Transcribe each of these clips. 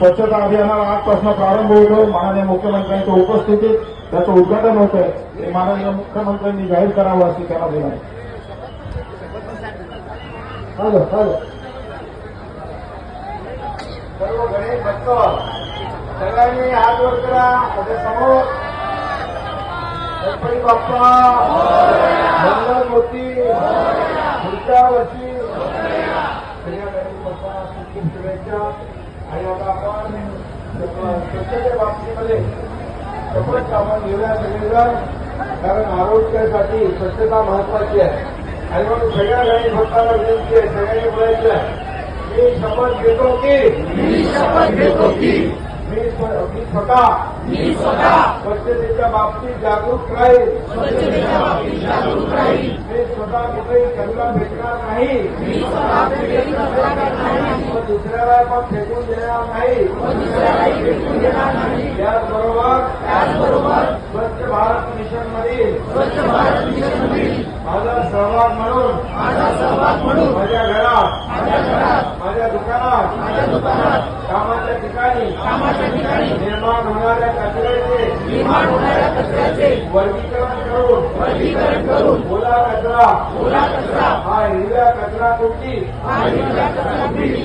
स्वच्छता अभियानाला आजपासून प्रारंभ होतो. माननीय मुख्यमंत्र्यांच्या उपस्थितीत त्याचं उद्घाटन होत आहे ते माननीय मुख्यमंत्र्यांनी जाहीर करावं अशी त्याला विनंती. सर्व गणेश भक्त सगळ्यांनी हात वर करा. माझ्यासमोर गणपती बाप्पा मंगल मूर्ती पुढच्या वर्षी सगळ्या गणेश बाप्पा शुभेच्छा. आणि आता आपण स्वच्छतेच्या बाबतीमध्ये शपथ आपण घेऊया सगळेजण कारण आरोग्यासाठी स्वच्छता महत्वाची आहे. आणि म्हणून सगळ्या गणेश भक्तांना विनंती आहे सगळ्यांनी बोलायचं आहे मी शपथ घेतो की मी शपथ घेतो की मी मी स्वतः मी स्वतः स्वच्छतेच्या बाबतीत जागरूक राहील. स्वच्छतेच्या बाबतीत जागरूक राहील. मी स्वतः कुठेही कचरा फेकणार नाही. मी स्वतः कुठेही कचरा दुसऱ्याला पण फेकून देणार नाही. त्याचबरोबर स्वच्छ भारत मिशन मधील स्वच्छ भारत मिशनमधील माझा सहभाग म्हणून माझा सहभाग म्हणून माझ्या घरात माझ्या घरात माझ्या दुकानात माझ्या दुकानात कामाच्या ठिकाणी कामाच्या ठिकाणी निर्माण होणाऱ्या कचऱ्याचे निर्माण होणाऱ्या कचऱ्याचे वर्गीकरण करून. वर्गीकरण करून. ओला कचरा. ओला कचरा. हा हिरव्या कचरा कुंडी हा हिरव्या कचरा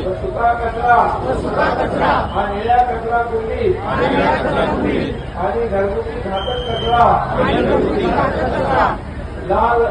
व सुका कचरा. सुका कचरा. हा निळ्या कचरा कुंडी आणि निळ्या कचरा कुंडी आणि घरगुती घातक कचरा. आणि घरगुती घातक कचरा. लाल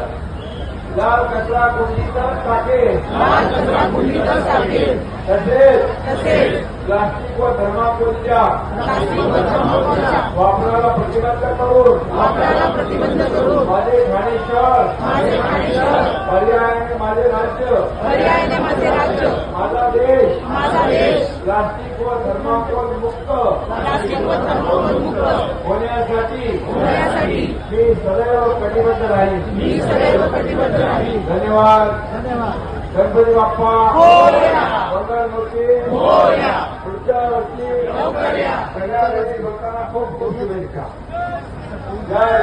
लाल कचरा कुंडीतच टाकेल लाल कचरा कुंडीतच टाकेल तसेच तसेच प्लास्टिक व थर्माकोलच्या प्लास्टिक व थर्माकोलच्या वापराला प्रतिबंध करून वापराला प्रतिबंध करून माझे ठाणे शहर माझे ठाणे शहर पर्यायाने माझे राज्य पर्यायाने माझे राज्य माझा देश माझा देश प्लास्टिक व थर्माकोल मुक्त प्लास्टिक व थर्माकोल मुक्त होण्यासाठी होण्यासाठी मी सदैव कटिबद्ध राहील. मी सदैव कटिबद्ध राहील. धन्यवाद. गणपती बाप्पा. मूर्ती. पुढच्या वर्षी. सगळ्या भक्तांना खूप खूप शुभेच्छा. जय